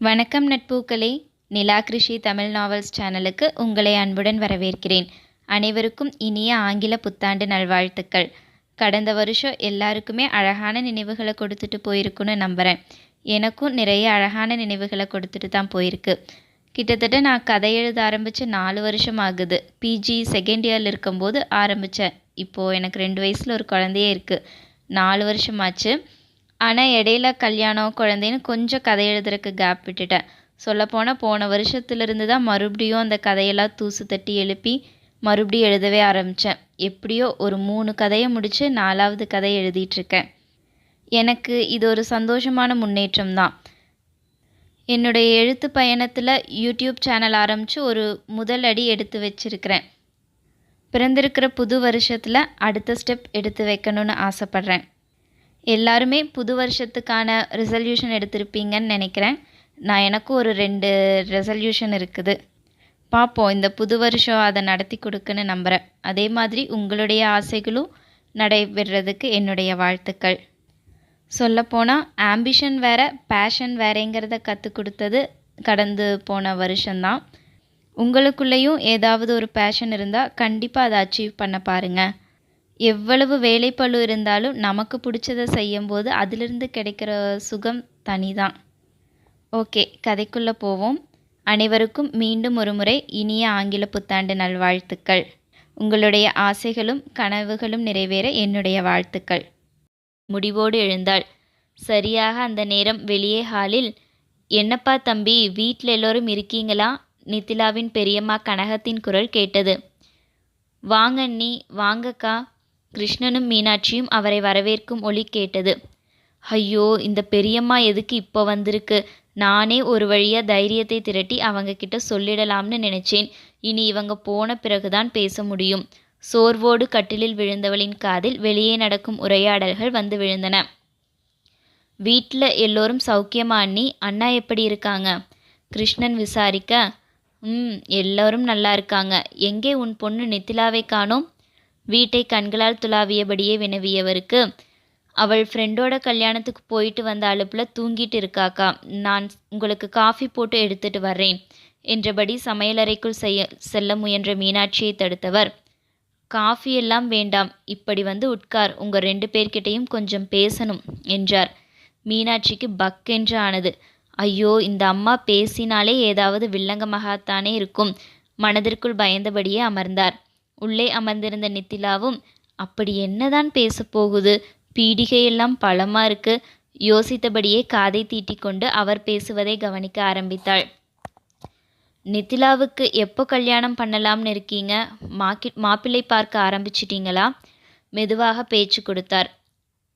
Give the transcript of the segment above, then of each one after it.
வணக்கம் நட்பூக்களே. நிலா கிருஷி தமிழ் நாவல்ஸ் சேனலுக்கு உங்களை அன்புடன் வரவேற்கிறேன். அனைவருக்கும் இனிய ஆங்கில புத்தாண்டு நல்வாழ்த்துக்கள். கடந்த வருஷம் எல்லாருக்குமே அழகான நினைவுகளை கொடுத்துட்டு போயிருக்குன்னு நம்புகிறேன் எனக்கும் நிறைய அழகான நினைவுகளை கொடுத்துட்டு தான் போயிருக்கு. கிட்டத்தட்ட நான் கதை எழுத ஆரம்பித்து நாலு வருஷம் ஆகுது. பிஜி செகண்ட் இயரில் இருக்கும்போது ஆரம்பித்தேன் இப்போது எனக்கு ரெண்டு வயசில் ஒரு குழந்தையே இருக்குது நாலு வருஷமாச்சு. ஆனால் இடையில கல்யாணம் குழந்தைன்னு கொஞ்சம் கதை எழுதுறதுக்கு கேப் விட்டுட்டேன். சொல்லப்போனால் போன வருஷத்துலேருந்து தான் மறுபடியும் அந்த கதையெல்லாம் தூசு தட்டி எழுப்பி மறுபடியும் எழுதவே ஆரம்பித்தேன் எப்படியோ ஒரு மூணு கதையை முடித்து நாலாவது கதை எழுதிட்டுருக்கேன். எனக்கு இது ஒரு சந்தோஷமான முன்னேற்றம் தான். என்னுடைய எழுத்து பயணத்தில் யூடியூப் சேனல் ஆரம்பித்து ஒரு முதல் அடி எடுத்து வச்சிருக்கிறேன். பிறந்திருக்கிற புது வருஷத்தில் அடுத்த ஸ்டெப் எடுத்து வைக்கணும்னு ஆசைப்பட்றேன். எல்லாருமே புது வருஷத்துக்கான ரெசல்யூஷன் எடுத்திருப்பீங்கன்னு நினைக்கிறேன். நான் எனக்கும் ஒரு ரெண்டு ரெசல்யூஷன் இருக்குது. பார்ப்போம் இந்த புது வருஷம் அதை நடத்தி கொடுக்குன்னு நம்புகிறேன் அதே மாதிரி உங்களுடைய ஆசைகளும் நடைபெறதுக்கு என்னுடைய வாழ்த்துக்கள். சொல்லப்போனால் ஆம்பிஷன் வேறு பேஷன் வேறேங்கிறத கற்றுக் கொடுத்தது கடந்து போன வருஷம்தான். உங்களுக்குள்ளேயும் ஏதாவது ஒரு பேஷன் இருந்தால் கண்டிப்பாக அதை அச்சீவ் பண்ண பாருங்கள் எவ்வளவு வேலைப்பளு இருந்தாலும் நமக்கு பிடிச்சதை செய்யும்போது அதிலிருந்து கிடைக்கிற சுகம் தனிதான். ஓகே கதைக்குள்ளே போவோம். அனைவருக்கும் மீண்டும் ஒரு முறை இனிய ஆங்கில புத்தாண்டு நல்வாழ்த்துக்கள். உங்களுடைய ஆசைகளும் கனவுகளும் நிறைவேற என்னுடைய வாழ்த்துக்கள். முடிவோடு எழுந்தாள் சரியாக அந்த நேரம் வெளியே ஹாலில் என்னப்பா தம்பி வீட்டில் எல்லோரும் இருக்கீங்களா? நித்திலாவின் பெரியம்மா கனகத்தின் குரல் கேட்டது. வாங்க அண்ணி வாங்கக்கா. கிருஷ்ணனும் மீனாட்சியும் அவரை வரவேற்கும் ஒலி கேட்டது. ஐயோ இந்த பெரியம்மா எதுக்கு இப்போ வந்திருக்கு? நானே ஒரு வழியாக தைரியத்தை திரட்டி அவங்க கிட்ட சொல்லிடலாம்னு நினைச்சேன். இனி இவங்க போன பிறகுதான் பேச முடியும். சோர்வோடு கட்டிலில் விழுந்தவளின் காதில் வெளியே நடக்கும் உரையாடல்கள் வந்து விழுந்தன. வீட்டில் எல்லோரும் சௌக்கியமா அண்ணி? அண்ணா எப்படி இருக்காங்க? கிருஷ்ணன் விசாரிக்க ம் எல்லோரும் நல்லா இருக்காங்க. எங்கே உன் பொண்ணு நித்திலாவை காணோம்? வீட்டை கண்களால் துளாவியபடியே வினவியவருக்கு அவள் ஃப்ரெண்டோட கல்யாணத்துக்கு போயிட்டு வந்த அலுப்பில் தூங்கிட்டு இருக்காக்கா. நான் உங்களுக்கு காஃபி போட்டு எடுத்துட்டு வர்றேன் என்றபடி சமையலறைக்குள் செய்ய செல்ல முயன்ற மீனாட்சியை தடுத்தவர். காஃபி எல்லாம் வேண்டாம். இப்படி வந்து உட்கார். உங்கள் ரெண்டு பேர்கிட்டையும் கொஞ்சம் பேசணும் என்றார். மீனாட்சிக்கு பக் என்று ஆனது. ஐயோ இந்த அம்மா பேசினாலே ஏதாவது வில்லங்கமாகத்தானே இருக்கும் மனதிற்குள் பயந்தபடியே அமர்ந்தார். உள்ளே அமர்ந்திருந்த நித்திலாவும் அப்படி என்னதான் பேச போகுது? பீடிகையெல்லாம் பழமா இருக்கு. யோசித்தபடியே காதை தீட்டிக்கொண்டு அவர் பேசுவதை கவனிக்க ஆரம்பித்தாள். நித்திலாவுக்கு எப்போ கல்யாணம் பண்ணலாம்னு இருக்கீங்க? மாக்கி மாப்பிள்ளை பார்க்க ஆரம்பிச்சிட்டீங்களா? மெதுவாக பேச்சு கொடுத்தார்.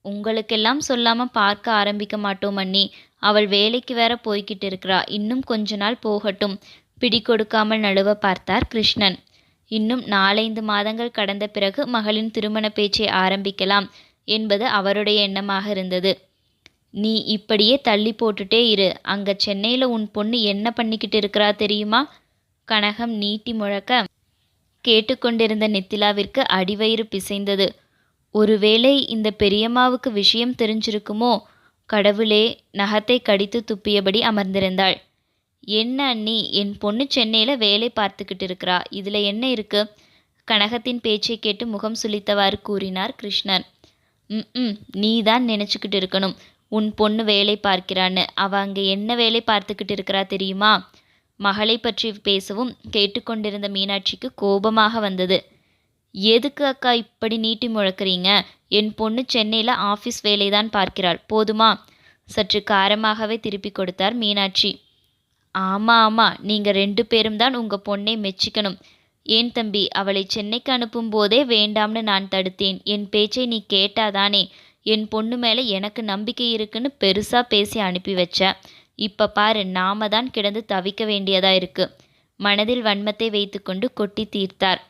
உங்களுக்கெல்லாம் சொல்லாமல் பார்க்க ஆரம்பிக்க மாட்டோம் அண்ணி. அவள் வேலைக்கு வேற போய்கிட்டு இருக்கிறா. இன்னும் கொஞ்ச நாள் போகட்டும். பிடி கொடுக்காமல் நழுவ பார்த்தார் கிருஷ்ணன். இன்னும் நாலைந்து மாதங்கள் கடந்த பிறகு மகளின் திருமண பேச்சை ஆரம்பிக்கலாம் என்பது அவருடைய எண்ணமாக இருந்தது. நீ இப்படியே தள்ளி போட்டுட்டே இரு. அங்க சென்னையில் உன் பொண்ணு என்ன பண்ணிக்கிட்டு இருக்கிறா தெரியுமா? கனகம் நீட்டி முழக்க கேட்டுக்கொண்டிருந்த நித்திலாவிற்கு அடிவயிறு பிசைந்தது. ஒருவேளை இந்த பெரியம்மாவுக்கு விஷயம் தெரிஞ்சிருக்குமோ? கடவுளே. நகத்தை கடித்து துப்பியபடி அமர்ந்திருந்தாள். என்ன அண்ணி என் பொண்ணு சென்னையில் வேலை பார்த்துக்கிட்டு இருக்கிறா. இதில் என்ன இருக்கு? கனகத்தின் பேச்சை கேட்டு முகம் சுளித்தவாறு கூறினார் கிருஷ்ணன். ம் நீ தான் நினச்சிக்கிட்டு இருக்கணும். உன் பொண்ணு வேலை பார்க்கிறான்னு. அவ அங்கே என்ன வேலை பார்த்துக்கிட்டு இருக்கிறா தெரியுமா? மகளை பற்றி பேசவும் கேட்டுக்கொண்டிருந்த மீனாட்சிக்கு கோபமாக வந்தது. எதுக்கு அக்கா இப்படி நீட்டி முழக்கிறீங்க? என் பொண்ணு சென்னையில் ஆஃபீஸ் வேலை தான் பார்க்கிறாள். போதுமா? சற்று காரமாகவே திருப்பி கொடுத்தார் மீனாட்சி. ஆமாம் ஆமாம் நீங்கள் ரெண்டு பேரும் தான் உங்கள் பொண்ணை மெச்சிக்கணும். ஏன் தம்பி அவளை சென்னைக்கு அனுப்பும் போதே வேண்டாம்னு நான் தடுத்தேன். என் பேச்சை நீ கேட்டாதானே? என் பொண்ணு மேலே எனக்கு நம்பிக்கை இருக்குன்னு பெருசாக பேசி அனுப்பி வச்ச. இப்போ பாரு நாம தான் கிடந்து தவிக்க வேண்டியதாக இருக்கு. மனதில் வன்மத்தை வைத்துக்கொண்டு கொட்டி தீர்த்தார்.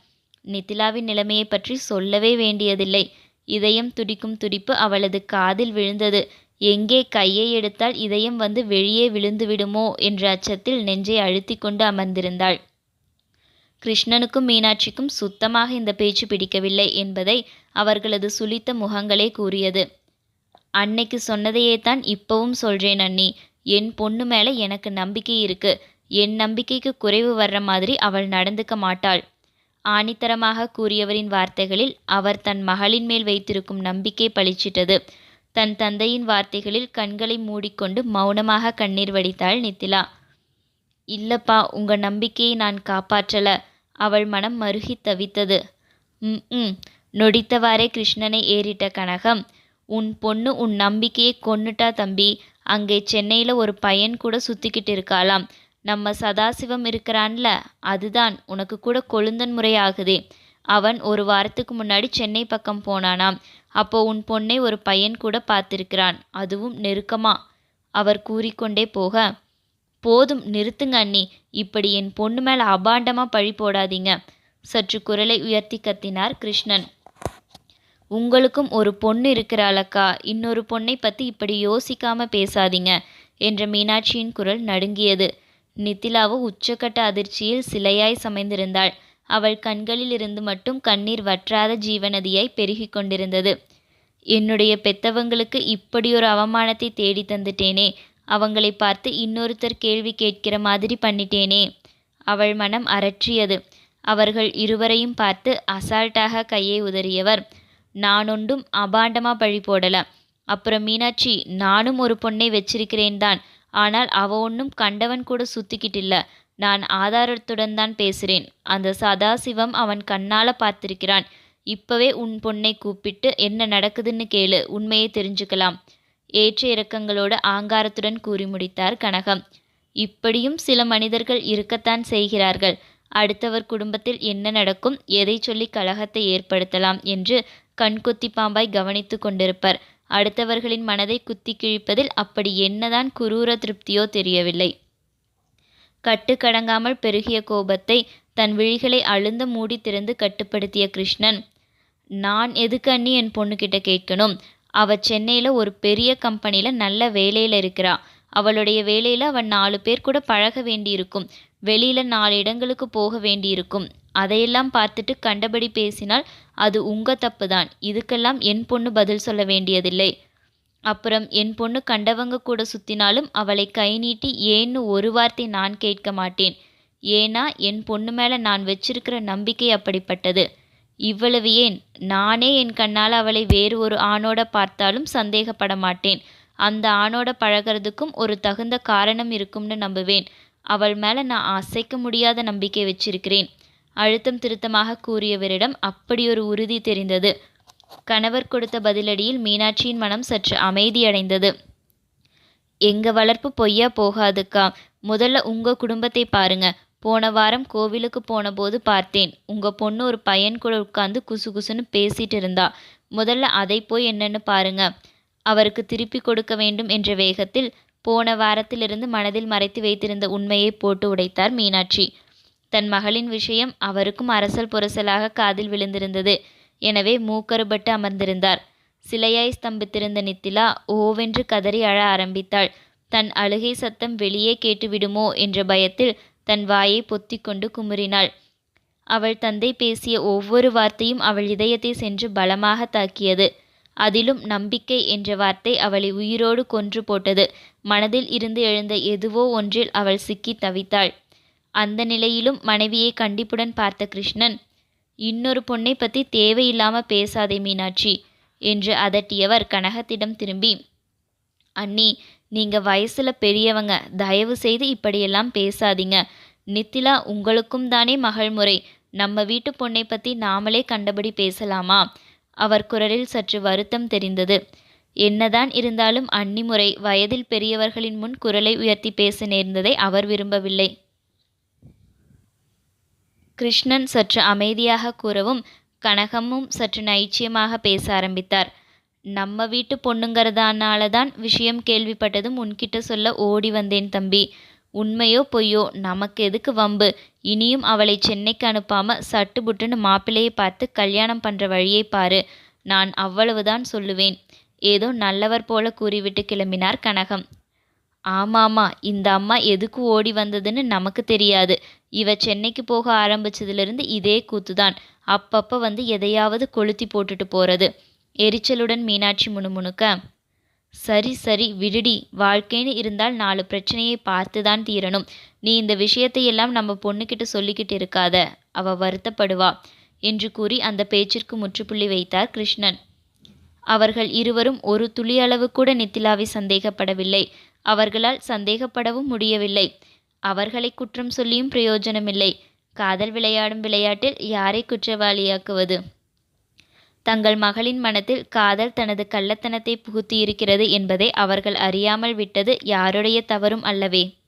நித்திலாவின் நிலைமையை பற்றி சொல்லவே வேண்டியதில்லை. இதயம் துடிக்கும் துடிப்பு அவளது காதில் விழுந்தது. எங்கே கையை எடுத்தால் இதயம் வந்து வெளியே விழுந்து விடுமோ என்ற அச்சத்தில் நெஞ்சை அழுத்தி கொண்டு அமர்ந்திருந்தாள். கிருஷ்ணனுக்கும் மீனாட்சிக்கும் சுத்தமாக இந்த பேச்சு பிடிக்கவில்லை என்பதை அவர்களது சுளித்த முகங்களே கூறியது. அன்னைக்கு சொன்னதையே தான் இப்பவும் சொல்றேன் அண்ணி. என் பொண்ணு மேலே எனக்கு நம்பிக்கை இருக்கு. என் நம்பிக்கைக்கு குறைவு வர்ற மாதிரி அவள் நடந்துக்க மாட்டாள். ஆணித்தரமாக கூறியவரின் வார்த்தைகளில் அவர் தன் மகளின் மேல் வைத்திருக்கும் நம்பிக்கை பளிச்சிட்டது. தன் தந்தையின் வார்த்தைகளில் கண்களை மூடிக்கொண்டு மௌனமாக கண்ணீர் வடித்தாள் நித்திலா. இல்லப்பா உங்க நம்பிக்கையை நான் காப்பாற்றல. அவள் மனம் மருகி தவித்தது. ம் ம் நொடித்தவாறே கிருஷ்ணனை ஏறிட்ட கனகம். உன் பொண்ணு உன் நம்பிக்கையை கொன்னுட்டா தம்பி. அங்கே சென்னையில் ஒரு பையன் கூட சுற்றிக்கிட்டு இருக்காளாம் நம்ம சதாசிவம் இருக்கிறான்ல அதுதான். உனக்கு கூட கொழுந்தன் முறை ஆகுதே. அவன் ஒரு வாரத்துக்கு முன்னாடி சென்னை பக்கம் போனானாம். அப்போ உன் பொண்ணை ஒரு பையன் கூட பார்த்திருக்கிறான். அதுவும் நெருக்கமா? அவர் கூறிக்கொண்டே போக போதும் நிறுத்துங்க அண்ணி. இப்படி என் பொண்ணு மேலே அபாண்டமா பழி போடாதீங்க. சற்று குரலை உயர்த்தி கத்தினார் கிருஷ்ணன். உங்களுக்கும் ஒரு பொண்ணு இருக்கிறாளக்கா. இன்னொரு பொண்ணை பற்றி இப்படி யோசிக்காம பேசாதீங்க என்ற மீனாட்சியின் குரல் நடுங்கியது. நித்திலாவோ உச்சக்கட்ட அதிர்ச்சியில் சிலையாய் சமைந்திருந்தாள். அவள் கண்களில் இருந்து மட்டும் கண்ணீர் வற்றாத ஜீவநதியாய் பெருகிக் கொண்டிருந்தது. என்னுடைய பெத்தவங்களுக்கு இப்படியொரு அவமானத்தை தேடி தந்துட்டேனே. அவங்களை பார்த்து இன்னொருத்தர் கேள்வி கேட்கிற மாதிரி பண்ணிட்டேனே. அவள் மனம் அரற்றியது. அவர்கள் இருவரையும் பார்த்து அசால்ட்டாக கையை உதறியவர். நானொன்றும் அபாண்டமா பழி போடல. அப்புறம் மீனாட்சி நானும் ஒரு பொண்ணை வச்சிருக்கிறேன் தான் ஆனால் அவ ஒன்றும் கண்டவன் கூட சுத்திக்கிட்டு இல்லை நான் ஆதாரத்துடன் தான் பேசுகிறேன் அந்த சதாசிவம் அவன் கண்ணால பார்த்திருக்கிறான். இப்பவே உன் பொண்ணை கூப்பிட்டு என்ன நடக்குதுன்னு கேளு உண்மையை தெரிஞ்சுக்கலாம். ஏற்ற இறக்கங்களோடு ஆங்காரத்துடன் கூறி முடித்தார் கனகம். இப்படியும் சில மனிதர்கள் இருக்கத்தான் செய்கிறார்கள். அடுத்தவர் குடும்பத்தில் என்ன நடக்கும் எதை சொல்லி கலகத்தை ஏற்படுத்தலாம் என்று கண்கொத்தி பாம்பாய் கவனித்து கொண்டிருப்பர். அடுத்தவர்களின் மனதை குத்தி கிழிப்பதில் அப்படி என்னதான் குரூர திருப்தியோ தெரியவில்லை. கட்டுக்கடங்காமல் பெருகிய கோபத்தை தன் விழிகளை அழுந்த மூடி திறந்து கட்டுப்படுத்திய கிருஷ்ணன் நான் எதுக்கு அண்ணி என் பொண்ணுக்கிட்ட கேட்கணும்? அவ சென்னையில் ஒரு பெரிய கம்பெனியில் நல்ல வேலையில் இருக்கிறா. அவளுடைய வேலையில் அவன் நாலு பேர் கூட பழக வேண்டியிருக்கும். வெளியில் நாலு இடங்களுக்கு போக வேண்டியிருக்கும். அதையெல்லாம் பார்த்துட்டு கண்டபடி பேசினால் அது உங்க தப்பு தான் இதுக்கெல்லாம் என் பொண்ணு பதில் சொல்ல வேண்டியதில்லை. அப்புறம் என் பொண்ணு கண்டவங்க கூட சுத்தினாலும் அவளை கை நீட்டி ஏன்னு ஒரு வார்த்தை நான் கேட்க மாட்டேன். ஏன்னா என் பொண்ணு மேலே நான் வச்சிருக்கிற நம்பிக்கை அப்படிப்பட்டது. இவ்வளவு ஏன்? நானே என் கண்ணால் அவளை வேறு ஒரு ஆணோட பார்த்தாலும் சந்தேகப்பட மாட்டேன். அந்த ஆணோட பழகிறதுக்கும் ஒரு தகுந்த காரணம் இருக்கும்னு நம்புவேன். அவள் மேலே நான் அசைக்க முடியாத நம்பிக்கை வச்சிருக்கிறேன். அழுத்தம் திருத்தமாக கூறியவரிடம் அப்படியொரு உறுதி தெரிந்தது. கணவர் கொடுத்த பதிலடியில் மீனாட்சியின் மனம் சற்று அமைதியடைந்தது. எங்க வளர்ப்பு பொய்யா போகாதுக்கா. முதல்ல உங்க குடும்பத்தை பாருங்க. போன வாரம் கோவிலுக்கு போன போது பார்த்தேன். உங்க பொண்ணு ஒரு பையன் கூட உட்காந்து குசு குசுன்னு பேசிட்டு இருந்தா. முதல்ல அதை போய் என்னன்னு பாருங்க. அவருக்கு திருப்பி கொடுக்க வேண்டும் என்ற வேகத்தில் போன வாரத்திலிருந்து மனதில் மறைத்து வைத்திருந்த உண்மையை போட்டு உடைத்தார் மீனாட்சி. தன் மகளின் விஷயம் அவருக்கும் அரசல் புரசலாக காதில் விழுந்திருந்தது. எனவே மூக்கறுபட்டு அமர்ந்திருந்தார். சிலையாய் ஸ்தம்பித்திருந்த நித்திலா ஓவென்று கதறி அழ ஆரம்பித்தாள். தன் அழுகை சத்தம் வெளியே கேட்டுவிடுமோ என்ற பயத்தில் தன் வாயை பொத்திக்கொண்டு குமுறினாள். அவள் தந்தை பேசிய ஒவ்வொரு வார்த்தையும் அவள் இதயத்தை சென்று பலமாக தாக்கியது. அதிலும் நம்பிக்கை என்ற வார்த்தை அவளை உயிரோடு கொன்று போட்டது. மனதில் இருந்து எழுந்த எதுவோ ஒன்றில் அவள் சிக்கி தவித்தாள். அந்த நிலையிலும் மனைவியை கண்டிப்புடன் பார்த்த கிருஷ்ணன் இன்னொரு பொண்ணை பற்றி தேவையில்லாமல் பேசாதே மீனாட்சி என்று அதட்டியவர் கனகத்திடம் திரும்பி. அண்ணி நீங்கள் வயசுல பெரியவங்க தயவு செய்து இப்படியெல்லாம் பேசாதீங்க. நித்திலா உங்களுக்கும் தானே மகள் முறை. நம்ம வீட்டு பொண்ணை பற்றி நாமளே கண்டபடி பேசலாமா? அவர் குரலில் சற்று வருத்தம் தெரிந்தது. என்னதான் இருந்தாலும் அன்னி முறை வயதில் பெரியவர்களின் முன் குரலை உயர்த்தி பேச நேர்ந்ததை அவர் விரும்பவில்லை. கிருஷ்ணன் சற்று அமைதியாக கூறவும் கனகமும் சற்று நைச்சியமாக பேச ஆரம்பித்தார். நம்ம வீட்டு பொண்ணுங்கிறதானால தான் விஷயம் கேள்விப்பட்டதும் உன்கிட்ட சொல்ல ஓடி வந்தேன் தம்பி. உண்மையோ பொய்யோ நமக்கு எதுக்கு வம்பு? இனியும் அவளை சென்னைக்கு அனுப்பாம சட்டு புட்டுன்னு மாப்பிள்ளையை பார்த்து கல்யாணம் பண்ற வழியை பாரு. நான் அவ்வளவுதான் சொல்லுவேன். ஏதோ நல்லவர் போல கூறிவிட்டு கிளம்பினார் கனகம். ஆமாமா இந்த அம்மா எதுக்கு ஓடி வந்ததுன்னு நமக்கு தெரியாது. இவ சென்னைக்கு போக ஆரம்பிச்சதிலிருந்து இதே கூத்துதான். அப்பப்ப வந்து எதையாவது கொளுத்தி போட்டுட்டு போறது. எரிச்சலுடன் மீனாட்சி முணுமுணுக்க சரி சரி விடுடி. வாழ்க்கைன்னு இருந்தால் நாலு பிரச்சனையை பார்த்து தான் தீரணும். நீ இந்த விஷயத்தையெல்லாம் நம்ம பொண்ணுக்கிட்ட சொல்லிக்கிட்டு இருக்காத. அவ வருத்தப்படுவா என்று கூறி அந்த பேச்சிற்கு முற்றுப்புள்ளி வைத்தார் கிருஷ்ணன். அவர்கள் இருவரும் ஒரு துளி அளவு கூட நித்திலாவை சந்தேகப்படவில்லை. அவர்களால் சந்தேகப்படவும் முடியவில்லை. அவர்களை குற்றம் சொல்லியும் பிரயோஜனமில்லை. காதல் விளையாடும் விளையாட்டில் யாரை குற்றவாளியாக்குவது? தங்கள் மகளின் மனத்தில் காதல் தனது கள்ளத்தனத்தை புகுத்தியிருக்கிறது என்பதை அவர்கள் அறியாமல் விட்டது யாருடைய தவறும் அல்லவே.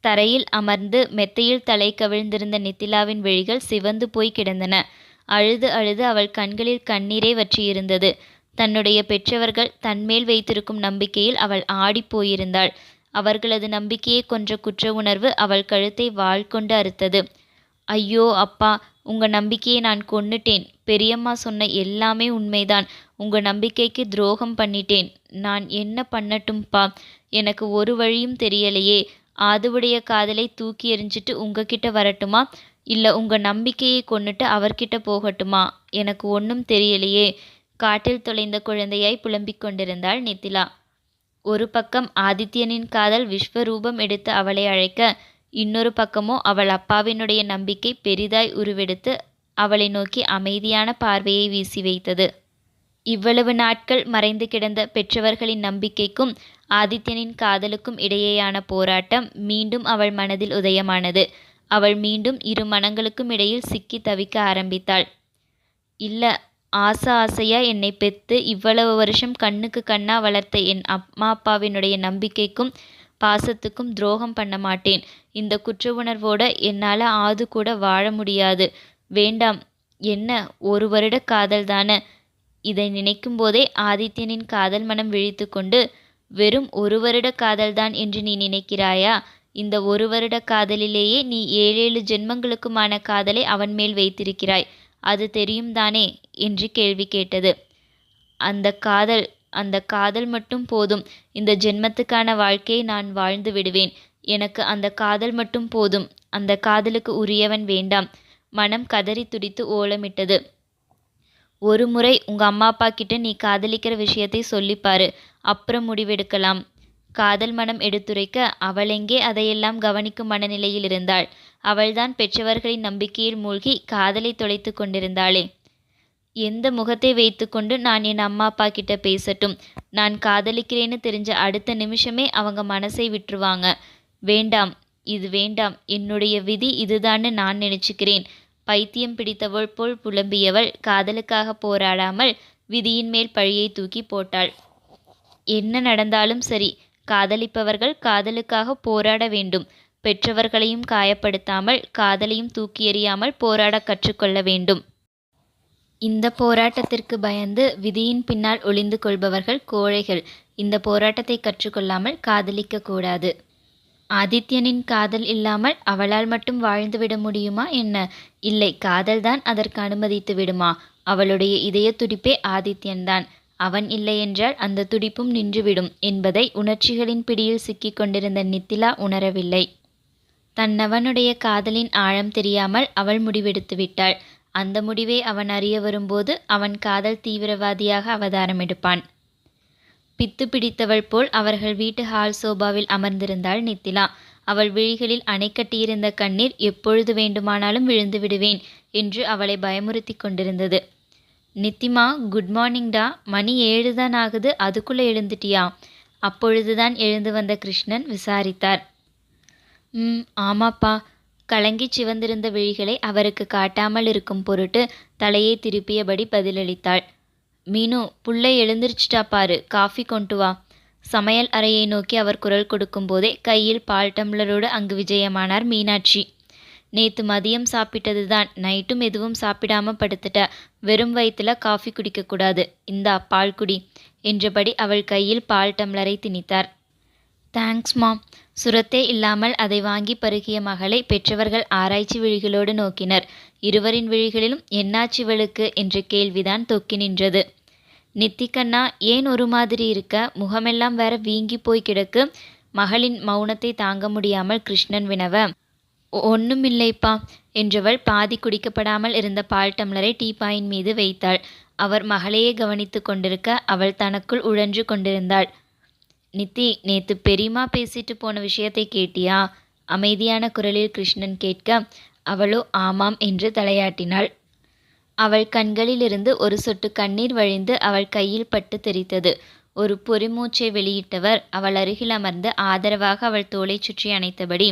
தரையில் அமர்ந்து மெத்தையில் தலை கவிழ்ந்திருந்த நித்திலாவின் விழிகள் சிவந்து போய் கிடந்தன. அழுது அழுது அவள் கண்களில் கண்ணீரை வற்றியிருந்தது. தன்னுடைய பெற்றவர்கள் தன்மேல் வைத்திருக்கும் நம்பிக்கையில் அவள் ஆடிப்போயிருந்தாள் அவர்களது நம்பிக்கையை கொன்ற குற்ற உணர்வு அவள் கழுத்தை வாழ்கொண்டு அறுத்தது. ஐயோ அப்பா உங்க நம்பிக்கையை நான் கொன்னுட்டேன். பெரியம்மா சொன்ன எல்லாமே உண்மைதான். உங்க நம்பிக்கைக்கு துரோகம் பண்ணிட்டேன். நான் என்ன பண்ணட்டும்பா? எனக்கு ஒரு வழியும் தெரியலையே. ஆதுவுடைய காதலை தூக்கி எறிஞ்சிட்டு உங்ககிட்ட வரட்டுமா? இல்லை உங்க நம்பிக்கையை கொன்னுட்டு அவர்கிட்ட போகட்டுமா? எனக்கு ஒன்றும் தெரியலையே. காட்டில் தொலைந்த குழந்தையாய் புலம்பிக் கொண்டிருந்தாள் நித்திலா. ஒரு பக்கம் ஆதித்யனின் காதல் விஸ்வரூபம் எடுத்து அவளை அழைக்க இன்னொரு பக்கமோ அவள் அப்பாவினுடைய நம்பிக்கை பெரிதாய் உருவெடுத்து அவளை நோக்கி அமைதியான பார்வையை வீசி வைத்தது. இவ்வளவு நாட்கள் மறைந்து கிடந்த பெற்றவர்களின் நம்பிக்கைக்கும் ஆதித்யனின் காதலுக்கும் இடையேயான போராட்டம் மீண்டும் அவள் மனதில் உதயமானது. அவள் மீண்டும் இரு மனங்களுக்கும் இடையில் சிக்கி தவிக்க ஆரம்பித்தாள். இல்ல ஆசை ஆசையா என்னை பெற்று இவ்வளவு வருஷம் கண்ணுக்கு கண்ணா வளர்த்த என் அம்மா அப்பாவினுடைய நம்பிக்கைக்கும் பாசத்துக்கும் துரோகம் பண்ண மாட்டேன். இந்த குற்ற உணர்வோட என்னால் ஆது கூட வாழ முடியாது. வேண்டாம். என்ன? ஒரு வருட காதல் தானே. இதை நினைக்கும் போதே ஆதித்யனின் காதல் மனம் விழித்து கொண்டு வெறும் ஒரு வருட காதல்தான் என்று நீ நினைக்கிறாயா? இந்த ஒரு வருட காதலிலேயே நீ ஏழேழு ஜென்மங்களுக்குமான காதலை அவன் மேல் வைத்திருக்கிறாய். அது தெரியும் தானே என்று கேள்வி கேட்டது. அந்த காதல் அந்த காதல் மட்டும் போதும். இந்த ஜென்மத்துக்கான வாழ்க்கையை நான் வாழ்ந்து விடுவேன். எனக்கு அந்த காதல் மட்டும் போதும். அந்த காதலுக்கு உரியவன் வேண்டாம். மனம் கதறி துடித்து ஓலமிட்டது. ஒரு முறை உங்கள் அம்மா அப்பா கிட்ட நீ காதலிக்கிற விஷயத்தை சொல்லிப்பாரு. அப்புறம் முடிவெடுக்கலாம். காதல் மனம் எடுத்துரைக்க அவளெங்கே அதையெல்லாம் கவனிக்கும் மனநிலையில் இருந்தாள். அவள்தான் பெற்றவர்களின் நம்பிக்கையில் மூழ்கி காதலை தொலைத்து கொண்டிருந்தாளே. எந்த முகத்தை வைத்துக்கொண்டு நான் என் அம்மா அப்பா கிட்ட பேசட்டும். நான் காதலிக்கிறேன்னு தெரிஞ்ச அடுத்த நிமிஷமே அவங்க மனசை விட்டுருவாங்க. வேண்டாம் இது வேண்டாம். என்னுடைய விதி இதுதான்னு நான் நினைச்சுக்கிறேன். பைத்தியம் பிடித்தவள் போல் புலம்பியவள் காதலுக்காக போராடாமல் விதியின் மேல் பழியை தூக்கி போட்டாள். என்ன நடந்தாலும் சரி காதலிப்பவர்கள் காதலுக்காக போராட வேண்டும். பெற்றவர்களையும் காயப்படுத்தாமல் காதலையும் தூக்கி எறியாமல் போராட கற்றுக்கொள்ள வேண்டும். இந்த போராட்டத்திற்கு பயந்து விதியின் பின்னால் ஒளிந்து கொள்பவர்கள் கோழைகள். இந்த போராட்டத்தை கற்றுக்கொள்ளாமல் காதலிக்க கூடாது. ஆதித்யனின் காதல் இல்லாமல் அவளால் மட்டும் வாழ்ந்துவிட முடியுமா என்ன? இல்லை காதல்தான் அதற்கு அனுமதித்து விடுமா? அவளுடைய இதய துடிப்பே ஆதித்யன்தான். அவன் இல்லையென்றால் அந்த துடிப்பும் நின்றுவிடும் என்பதை உணர்ச்சிகளின் பிடியில் சிக்கிக் கொண்டிருந்த நித்திலா உணரவில்லை. தன்னவனுடைய காதலின் ஆழம் தெரியாமல் அவள் முடிவெடுத்து விட்டாள். அந்த முடிவை அவன் அறிய வரும்போது அவன் காதல் தீவிரவாதியாக அவதாரம் எடுப்பான். பித்து பிடித்தவள் போல் அவர்கள் வீட்டு ஹால் சோபாவில் அமர்ந்திருந்தாள் நித்திலா. அவள் விழிகளில் அணை கட்டியிருந்த கண்ணீர் எப்பொழுது வேண்டுமானாலும் விழுந்து விடுவேன் என்று அவளை பயமுறுத்தி கொண்டிருந்தது. நித்திமா குட் மார்னிங்டா. மணி ஏழு தான் ஆகுது. அதுக்குள்ளே எழுந்துட்டியா? அப்பொழுதுதான் எழுந்து வந்த கிருஷ்ணன் விசாரித்தார். ம் ஆமாப்பா. கலங்கி சிவந்திருந்த விழிகளை அவருக்கு காட்டாமல் இருக்கும் பொருட்டு தலையை திருப்பியபடி பதிலளித்தாள். மீனு புள்ளை எழுந்திருச்சிட்டா பாரு. காஃபி கொண்டு வா. சமையல் அறையை நோக்கி அவர் குரல் கொடுக்கும்போதே கையில் பால் டம்ளரோடு அங்கு விஜயமானார் மீனாட்சி. நேத்து மதியம் சாப்பிட்டது தான் நைட்டும் எதுவும் சாப்பிடாம படுத்துட்ட. வெறும் வயிற்றுல காஃபி குடிக்கக்கூடாது. இந்தா பால் குடி என்றபடி அவள் கையில் பால் டம்ளரை திணித்தார். தேங்க்ஸ் மாம். சுரத்தே இல்லாமல் அதை வாங்கி பருகிய மகளை பெற்றவர்கள் ஆராய்ச்சி விழிகளோடு நோக்கினர். இருவரின் விழிகளிலும் என்னாச்சிவளுக்கு என்ற கேள்விதான் தொக்கி நின்றது. நித்திகண்ணா ஏன் ஒரு மாதிரி இருக்க? முகமெல்லாம் வேற வீங்கி போய் கிடக்கு. மகளின் மௌனத்தை தாங்க முடியாமல் கிருஷ்ணன் வினவ. ஒன்றுமில்லைப்பா என்றவள் பாதி குடிக்கப்படாமல் இருந்த பால் டம்ளரை டீபாயின் மீது வைத்தாள். அவர் மகளையே கவனித்து கொண்டிருக்க அவள் தனக்குள் உழன்று கொண்டிருந்தாள். நித்தி நேத்து பெரியம்மா பேசிட்டு போன விஷயத்தை கேட்டியா அமைதியான குரலில் கிருஷ்ணன் கேட்க அவளோ ஆமாம் என்று தலையாட்டினாள். அவள் கண்களிலிருந்து ஒரு சொட்டு கண்ணீர் வழிந்து அவள் கையில் பட்டு தெரித்தது. ஒரு பொறிமூச்சை வெளியிட்டவர் அவள் அருகில் அமர்ந்து ஆதரவாக அவள் தோளைச் சுற்றி அணைத்தபடி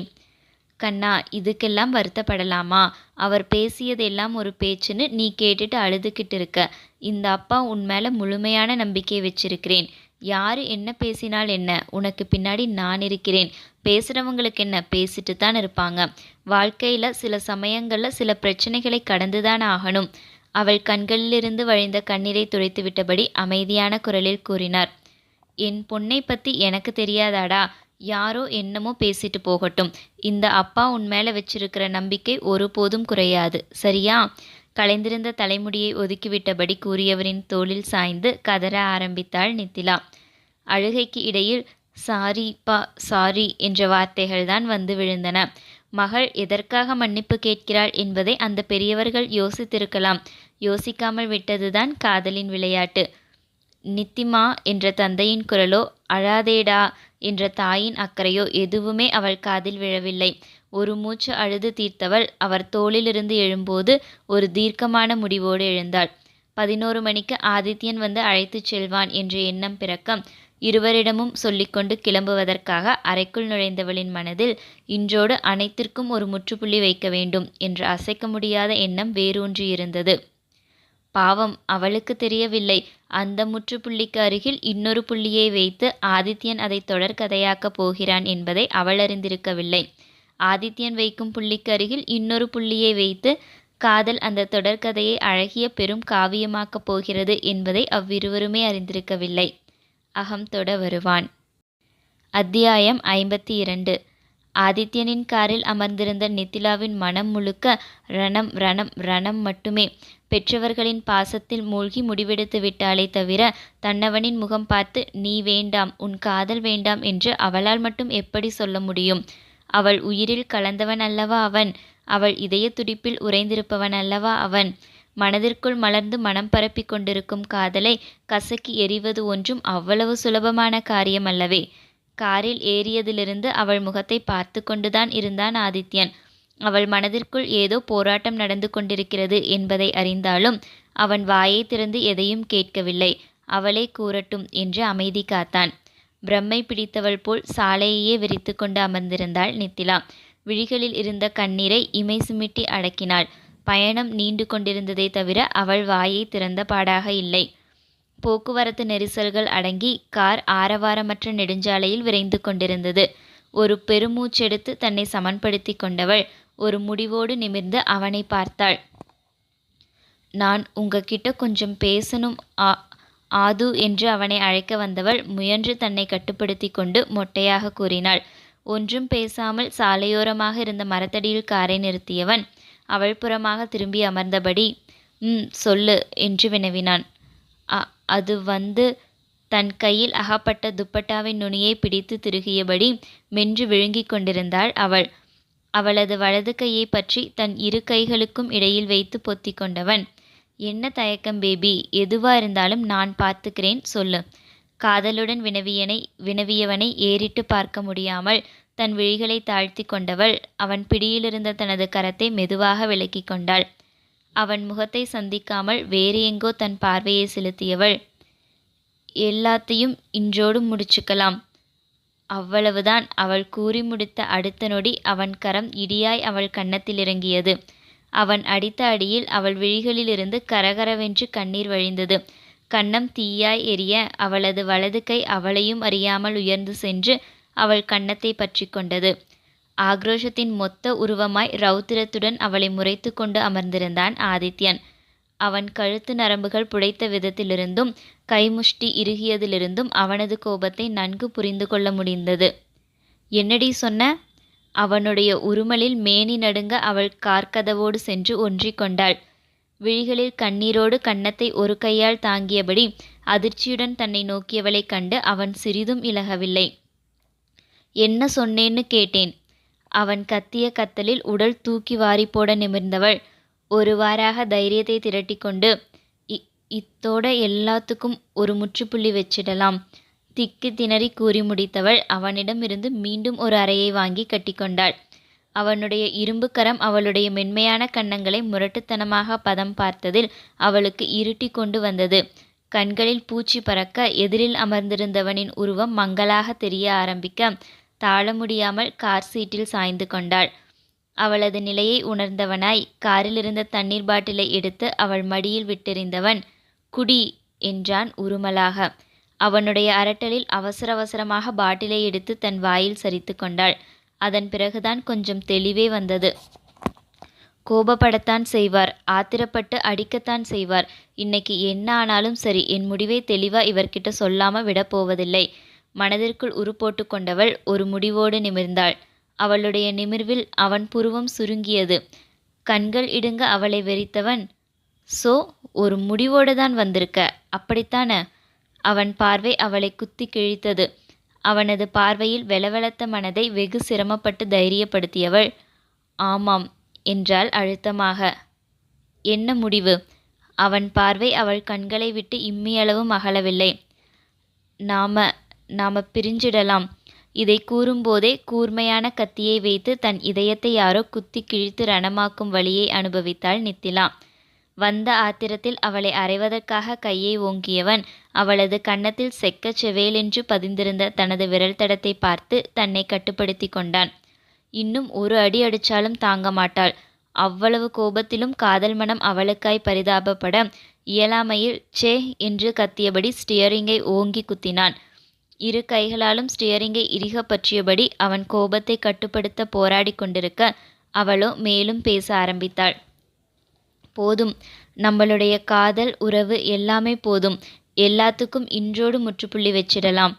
கண்ணா இதுக்கெல்லாம் வருத்தப்படலாமா? அவர் பேசியதெல்லாம் ஒரு பேச்சுன்னு நீ கேட்டுட்டு அழுதுகிட்டு இருக்க இந்த அப்பா உன் மேல முழுமையான நம்பிக்கை வச்சிருக்கிறேன். யாரு என்ன பேசினால் என்ன? உனக்கு பின்னாடி நான் இருக்கிறேன். பேசுகிறவங்களுக்கு என்ன? பேசிட்டு தான் இருப்பாங்க. வாழ்க்கையில் சில சமயங்களில் சில பிரச்சனைகளை கடந்துதான் ஆகணும். அவள் கண்களிலிருந்து வழிந்த கண்ணீரை துடைத்து விட்டபடி அமைதியான குரலில் கூறினார். என் பொண்ணை பற்றி எனக்கு தெரியாதாடா? யாரோ என்னமோ பேசிட்டு போகட்டும். இந்த அப்பா உன் மேலே வச்சிருக்கிற நம்பிக்கை ஒருபோதும் குறையாது. சரியா? கலைந்திருந்த தலைமுடியை ஒதுக்கிவிட்டபடி கூறியவரின் தோளில் சாய்ந்து கதற ஆரம்பித்தாள் நித்திலா. அழுகைக்கு இடையில் சாரி பா சாரி என்ற வார்த்தைகள்தான் வந்து விழுந்தன. மகள் எதற்காக மன்னிப்பு கேட்கிறாள் என்பதை அந்த பெரியவர்கள் யோசித்திருக்கலாம். யோசிக்காமல் விட்டதுதான் காதலின் விளையாட்டு. நித்திமா என்ற தந்தையின் குரலோ அழாதேடா என்ற தாயின் அக்கறையோ எதுவுமே அவள் காதில் விழவில்லை. ஒரு மூச்சு அழுது தீர்த்தவள் அவர் தோளிலிருந்து எழும்போது ஒரு தீர்க்கமான முடிவோடு எழுந்தாள். பதினோரு மணிக்கு ஆதித்யன் வந்து அழைத்துச் செல்வான் என்ற எண்ணம் பிறக்கம் இருவரிடமும் சொல்லிக்கொண்டு கிளம்புவதற்காக அறைக்குள் நுழைந்தவளின் மனதில் இன்றோடு அனைத்திற்கும் ஒரு முற்றுப்புள்ளி வைக்க வேண்டும் என்ற அசைக்க முடியாத எண்ணம் வேரூன்றியிருந்தது. பாவம் அவளுக்கு தெரியவில்லை. அந்த முற்றுப்புள்ளிக்கு அருகில் இன்னொரு புள்ளியை வைத்து ஆதித்யன் அதை தொடர்கதையாக்கப் போகிறான் என்பதை அவள் அறிந்திருக்கவில்லை. ஆதித்யன் வைக்கும் புள்ளிக்கு அருகில் இன்னொரு புள்ளியை வைத்து காதல் அந்த தொடர்கதையை அழகிய பெரும் காவியமாக்கப் போகிறது என்பதை அவ்விருவருமே அறிந்திருக்கவில்லை. அகம் தொட வருவான். அத்தியாயம் ஐம்பத்தி இரண்டு. ஆதித்யனின் காரில் அமர்ந்திருந்த நித்திலாவின் மனம் முழுக்க ரணம் ரணம் ரணம் மட்டுமே. பெற்றவர்களின் பாசத்தில் மூழ்கி முடிவெடுத்து விட்டாளே தவிர தன்னவனின் முகம் பார்த்து நீ வேண்டாம் உன் காதல் வேண்டாம் என்று அவளால் மட்டும் எப்படி சொல்ல முடியும்? அவள் உயிரில் கலந்தவன் அல்லவா அவன்? அவள் இதய துடிப்பில் உறைந்திருப்பவன் அல்லவா அவன்? மனதிற்குள் மலர்ந்து மனம் பரப்பிக் கொண்டிருக்கும் காதலை கசக்கி எறிவது ஒன்றும் அவ்வளவு சுலபமான காரியம் அல்லவே காரில் ஏறியதிலிருந்து அவள் முகத்தை பார்த்து கொண்டுதான் இருந்தான் ஆதித்யன். அவள் மனதிற்குள் ஏதோ போராட்டம் நடந்து கொண்டிருக்கிறது என்பதை அறிந்தாலும் அவன் வாயை திறந்து எதையும் கேட்கவில்லை. அவளே கூறட்டும் என்று அமைதி காத்தான். பிரம்மை பிடித்தவள் போல் சாலையையே விரித்து கொண்டு அமர்ந்திருந்தாள் நித்திலா. விழிகளில் இருந்த கண்ணீரை இமை சுமிட்டி அடக்கினாள். பயணம் நீண்டு கொண்டிருந்ததை தவிர அவள் வாயை திறந்த பாடாக இல்லை. போக்குவரத்து நெரிசல்கள் அடங்கி கார் ஆரவாரமற்ற நெடுஞ்சாலையில் விரைந்து கொண்டிருந்தது. ஒரு பெருமூச்செடுத்து தன்னை சமன்படுத்தி கொண்டவள் ஒரு முடிவோடு நிமிர்ந்து அவனை பார்த்தாள். நான் உங்ககிட்ட கொஞ்சம் பேசணும் ஆ ஆது என்று அவனை அழைக்க வந்தவள் முயன்று தன்னை கட்டுப்படுத்தி கொண்டு மொட்டையாக கூறினாள். ஒன்றும் பேசாமல் சாலையோரமாக இருந்த மரத்தடியில் காரை நிறுத்தியவன் அவள் புறமாக திரும்பி அமர்ந்தபடி ம் சொல்லு என்று வினவினான். அது வந்து தன் கையில் அகப்பட்ட துப்பட்டாவின் நுனியை பிடித்து திருகியபடி மென்று விழுங்கிக் கொண்டிருந்தாள் அவள். அவளது வலது கையை பற்றி தன் இரு கைகளுக்கும் இடையில் வைத்து பொத்தி கொண்டவன். என்ன தயக்கம் பேபி? எதுவா இருந்தாலும் நான் பார்த்துக்கிறேன் சொல்லு காதலுடன் வினவியனை வினவியவனை ஏறிட்டு பார்க்க முடியாமல் தன் விழிகளை தாழ்த்தி கொண்டவள் அவன் பிடியிலிருந்த தனது கரத்தை மெதுவாக விலக்கி கொண்டாள். அவன் முகத்தை சந்திக்காமல் வேறு எங்கோ தன் பார்வையை செலுத்தியவள். எல்லாத்தையும் இன்றோடு முடிச்சுக்கலாம். அவ்வளவுதான் அவள் கூறி முடித்த அடுத்த நொடி அவன் கரம் இடியாய் அவள் கன்னத்தில் இறங்கியது அவன் அடித்த அடியில் அவள் விழிகளிலிருந்து கரகரவென்று கண்ணீர் வழிந்தது. கன்னம் தீயாய் எரிய அவளது வலது கை அவளையும் அறியாமல் உயர்ந்து சென்று அவள் கன்னத்தை பற்றி கொண்டது. ஆக்ரோஷத்தின் மொத்த உருவமாய் ரௌத்திரத்துடன் அவளை முறைத்து கொண்டு அமர்ந்திருந்தான் ஆதித்யன். அவன் கழுத்து நரம்புகள் புடைத்த விதத்திலிருந்தும் கைமுஷ்டி இறுகியதிலிருந்தும் அவனது கோபத்தை நன்கு புரிந்து கொள்ள முடிந்தது. என்னடி சொன்ன அவனுடைய உருமலில் மேனி நடுங்க அவள் கார்கதவோடு சென்று ஒன்றி கொண்டாள். விழிகளில் கண்ணீரோடு கன்னத்தை ஒரு கையால் தாங்கியபடி அதிர்ச்சியுடன் தன்னை நோக்கியவளைக் கண்டு அவன் சிறிதும் இலகவில்லை. என்ன சொன்னேன்னு கேட்டேன். அவன் கத்திய கத்தலில் உடல் தூக்கி வாரி போட நிமிர்ந்தவள். ஒருவாறாக தைரியத்தை திரட்டி கொண்டு இத்தோட எல்லாத்துக்கும் ஒரு முற்றுப்புள்ளி வச்சிடலாம் திக்கு திணறி கூறி முடித்தவள் அவனிடமிருந்து மீண்டும் ஒரு அறையை வாங்கி கட்டிக்கொண்டாள். அவனுடைய இரும்பு கரம் அவளுடைய மென்மையான கன்னங்களை முரட்டுத்தனமாக பதம் பார்த்ததில் அவளுக்கு இருட்டி கொண்டு வந்தது. கண்களில் பூச்சி பறக்க எதிரில் அமர்ந்திருந்தவனின் உருவம் மங்கலாக தெரிய ஆரம்பிக்க தாழ முடியாமல் கார் சீட்டில் சாய்ந்து கொண்டாள். அவளது நிலையை உணர்ந்தவனாய் காரிலிருந்த தண்ணீர் பாட்டிலை எடுத்து அவள் மடியில் விட்டெறிந்தவன் குடி என்றான் உருமலாக. அவனுடைய அரட்டலில் அவசர அவசரமாக பாட்டிலை எடுத்து தன் வாயில் சரித்து கொண்டாள். அதன் பிறகுதான் கொஞ்சம் தெளிவே வந்தது. கோபப்படத்தான் செய்வார் ஆத்திரப்பட்டு அடிக்கத்தான் செய்வார். இன்னைக்கு என்ன ஆனாலும் சரி என் முடிவை தெளிவா இவர்கிட்ட சொல்லாம விடப் போவதில்லை. மனதிற்குள் உரு கொண்டவள் ஒரு முடிவோடு நிமிர்ந்தாள். அவளுடைய நிமிர்வில் அவன் புருவம் சுருங்கியது. கண்கள் இடுங்க அவளை வெறித்தவன் சோ ஒரு முடிவோடு தான் வந்திருக்க? அப்படித்தானே? அவன் பார்வை அவளை குத்தி கிழித்தது. அவனது பார்வையில் வெலவெலத்த மனதை வெகு சிரமப்பட்டு தைரியப்படுத்தியவள் ஆமாம் என்றாள் அழுத்தமாக. என்ன முடிவு? அவன் பார்வை அவள் கண்களை விட்டு இம்மியளவும் அகலவில்லை. நாம நாம பிரிஞ்சிடலாம். இதை கூறும்போதே கூர்மையான கத்தியை வைத்து தன் இதயத்தை யாரோ குத்தி கிழித்து ரணமாக்கும் வழியை அனுபவித்தாள் நித்திலா. வந்த ஆத்திரத்தில் அவளை அறைவதற்காக கையை ஓங்கியவன் அவளது கன்னத்தில் செக்கச் செவேலென்று பதிந்திருந்த தனது விரல் தடத்தை பார்த்து தன்னை கட்டுப்படுத்தி கொண்டான். இன்னும் ஒரு அடி அடிச்சாலும் தாங்க மாட்டாள். அவ்வளவு கோபத்திலும் காதல் மனம் அவளுக்காய் பரிதாபப்பட இயலாமையில் சே என்று கத்தியபடி ஸ்டியரிங்கை ஓங்கி குத்தினான். இரு கைகளாலும் ஸ்டியரிங்கை இறுக பற்றியபடி அவன் கோபத்தை கட்டுப்படுத்த போராடி கொண்டிருக்க அவளோ மேலும் பேச ஆரம்பித்தாள். போதும். நம்மளுடைய காதல் உறவு எல்லாமே போதும். எல்லாத்துக்கும் இன்றோடு முற்றுப்புள்ளி வச்சிடலாம்.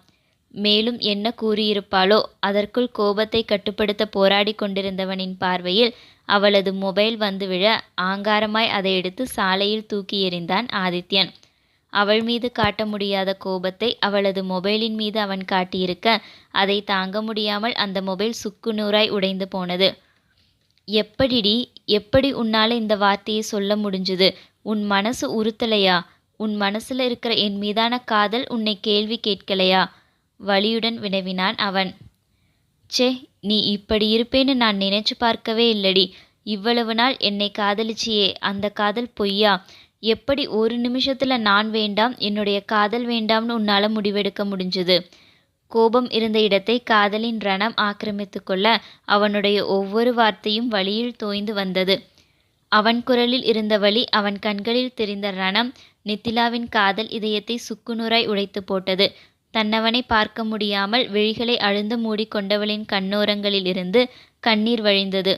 மேலும் என்ன கூறியிருப்பாளோ அதற்குள் கோபத்தை கட்டுப்படுத்த போராடி கொண்டிருந்தவனின் பார்வையில் அவளது மொபைல் வந்துவிழ ஆங்காரமாய் அதை எடுத்து சாலையில் தூக்கி எறிந்தான் ஆதித்யன். அவள் மீது காட்ட முடியாத கோபத்தை அவளது மொபைலின் மீது அவன் காட்டியிருக்க அதை தாங்க முடியாமல் அந்த மொபைல் சுக்கு நூறாய் உடைந்து போனது. எப்படிடி எப்படி உன்னால இந்த வார்த்தையை சொல்ல முடிஞ்சுது? உன் மனசு உறுத்தலையா? உன் மனசுல இருக்கிற என் மீதான காதல் உன்னை கேள்வி கேட்கலையா? வலியுடன் வினவினான் அவன். ச்சே நீ இப்படி இருப்பேன்னு நான் நினைச்சு பார்க்கவே இல்லடி. இவ்வளவு நாள் என்னை காதலிச்சியே அந்த காதல் பொய்யா? எப்படி ஒரு நிமிஷத்தில் நான் வேண்டாம் என்னுடைய காதல் வேண்டாம்னு உன்னால் முடிவெடுக்க முடிஞ்சது? கோபம் இருந்த இடத்தை காதலின் ரணம் ஆக்கிரமித்து கொள்ள அவனுடைய ஒவ்வொரு வார்த்தையும் வழியில் தோய்ந்து வந்தது. அவன் குரலில் இருந்த வழி அவன் கண்களில் தெரிந்த ரணம் நித்திலாவின் காதல் இதயத்தை சுக்குநூறாய் உடைத்து போட்டது. தன்னவனை பார்க்க முடியாமல் விழிகளை அழுந்து மூடிக்கொண்டவளின் கண்ணோரங்களில் இருந்து கண்ணீர் வழிந்தது.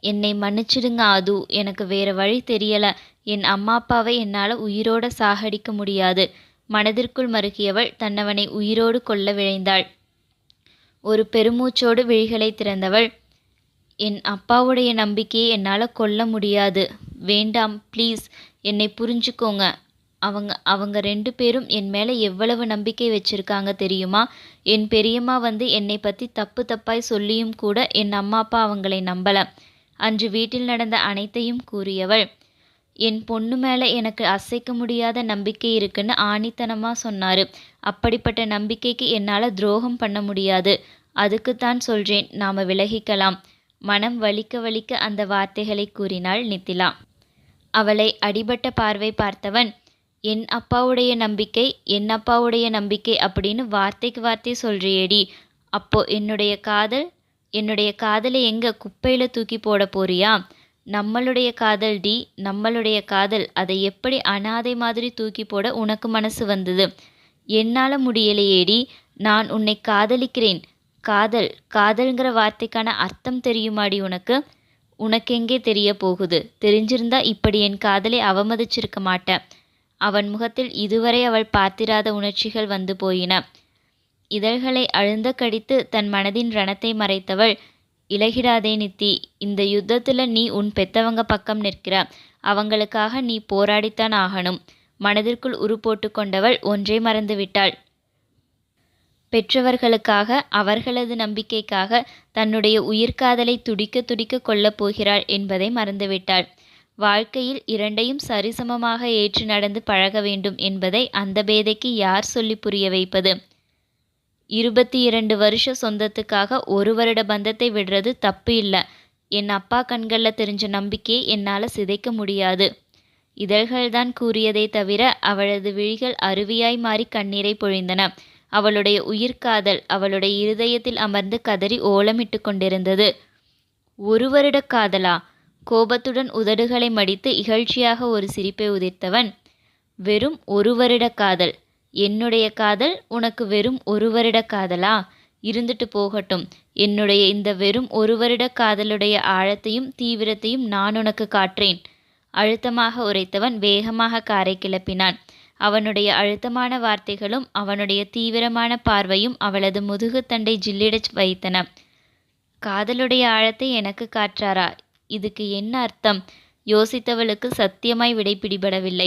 என்னை மன்னிச்சிடுங்க ஆது எனக்கு வேற வழி தெரியல. என் அம்மா அப்பாவை என்னால் உயிரோட சாகடிக்க முடியாது. மனதிற்குள் மறுகியவள் தன்னவனை உயிரோடு கொள்ள விழைந்தாள். ஒரு பெருமூச்சோடு விழிகளை திறந்தவள் என் அப்பாவுடைய நம்பிக்கையை என்னால் கொல்ல முடியாது. வேண்டாம் ப்ளீஸ் என்னை புரிஞ்சுக்கோங்க. அவங்க அவங்க ரெண்டு பேரும் என் மேலே எவ்வளவு நம்பிக்கை வச்சிருக்காங்க தெரியுமா? என் பெரியம்மா வந்து என்னை பற்றி தப்பு தப்பாய் சொல்லியும் கூட என் அம்மா அப்பா அவங்களை நம்பலை. அன்று வீட்டில் நடந்த அனைத்தையும் கூறியவள் என் பொண்ணு மேலே எனக்கு அசைக்க முடியாத நம்பிக்கை இருக்குன்னு ஆணித்தனமாக சொன்னார். அப்படிப்பட்ட நம்பிக்கைக்கு என்னால் துரோகம் பண்ண முடியாது. அதுக்குத்தான் சொல்கிறேன் நாம் விலகிக்கலாம் மனம் வலிக்க வலிக்க அந்த வார்த்தைகளை கூறினாள் நித்திலா. அவளை அடிபட்ட பார்வை பார்த்தவன் என் அப்பாவுடைய நம்பிக்கை என் அப்பாவுடைய நம்பிக்கை அப்படின்னு வார்த்தைக்கு வார்த்தை சொல்றியேடி. அப்போ என்னுடைய காதல் என்னுடைய காதலை எங்க குப்பையில் தூக்கி போட போறியா? நம்மளுடைய காதல் டி நம்மளுடைய காதல். அதை எப்படி அனாதை மாதிரி தூக்கி போட உனக்கு மனசு வந்தது? என்னால் முடியலையேடி நான் உன்னை காதலிக்கிறேன். காதல் காதல்ங்கிற வார்த்தைக்கான அர்த்தம் தெரியுமாடி உனக்கு? உனக்கு எங்கே தெரிய போகுது? தெரிஞ்சிருந்தா இப்படி என் காதலை அவமதிச்சிருக்க மாட்டேன். அவன் முகத்தில் இதுவரை அவள் பார்த்திராத உணர்ச்சிகள் வந்து போயின. இதழ்களை அழுந்த கடித்து தன் மனதின் ரணத்தை மறைத்தவள் இலகிடாதே நித்தி இந்த யுத்தத்துல நீ உன் பெத்தவங்க பக்கம் நிற்கிற. அவங்களுக்காக நீ போராடித்தான் ஆகணும். மனதிற்குள் உரு போட்டுக்கொண்டவள் ஒன்றை மறந்துவிட்டாள். பெற்றவர்களுக்காக அவர்களது நம்பிக்கைக்காக தன்னுடைய உயிர்காதலை துடிக்க துடிக்க கொல்லப் போகிறாள் என்பதை மறந்துவிட்டாள். வாழ்க்கையில் இரண்டையும் சரிசமமாக ஏற்று நடந்து பழக வேண்டும் என்பதை அந்த பேதைக்கு யார் சொல்லி புரிய வைப்பது? இருபத்தி இரண்டு வருஷ சொந்தத்துக்காக ஒரு வருட பந்தத்தை விடுறது தப்பு இல்லை. என் அப்பா கண்களில் தெரிஞ்ச நம்பிக்கையை என்னால் சிதைக்க முடியாது. இதழ்கள்தான் கூறியதை தவிர அவளது விழிகள் அருவியாய் மாறி கண்ணீரை பொழிந்தன. அவளுடைய உயிர்காதல் அவளுடைய இருதயத்தில் அமர்ந்து கதறி ஓலமிட்டு கொண்டிருந்தது. ஒரு வருட காதலா? கோபத்துடன் உதடுகளை மடித்து இகழ்ச்சியாக ஒரு சிரிப்பை உதிர்த்தவன். வெறும் ஒரு வருட காதல். என்னுடைய காதல் உனக்கு வெறும் ஒரு வருட காதலா? இருந்துட்டு போகட்டும். என்னுடைய இந்த வெறும் ஒரு வருட காதலுடைய ஆழத்தையும் தீவிரத்தையும் நான் உனக்கு காற்றேன். அழுத்தமாக உரைத்தவன் வேகமாக காரை கிளப்பினான். அவனுடைய அழுத்தமான வார்த்தைகளும் அவனுடைய தீவிரமான பார்வையும் அவளது முதுகுத்தண்டை ஜில்லிடச் வைத்தன. காதலுடைய ஆழத்தை எனக்கு காற்றாரா? இதுக்கு என்ன அர்த்தம்? யோசித்தவளுக்கு சத்தியமாய் விடை பிடிபடவில்லை.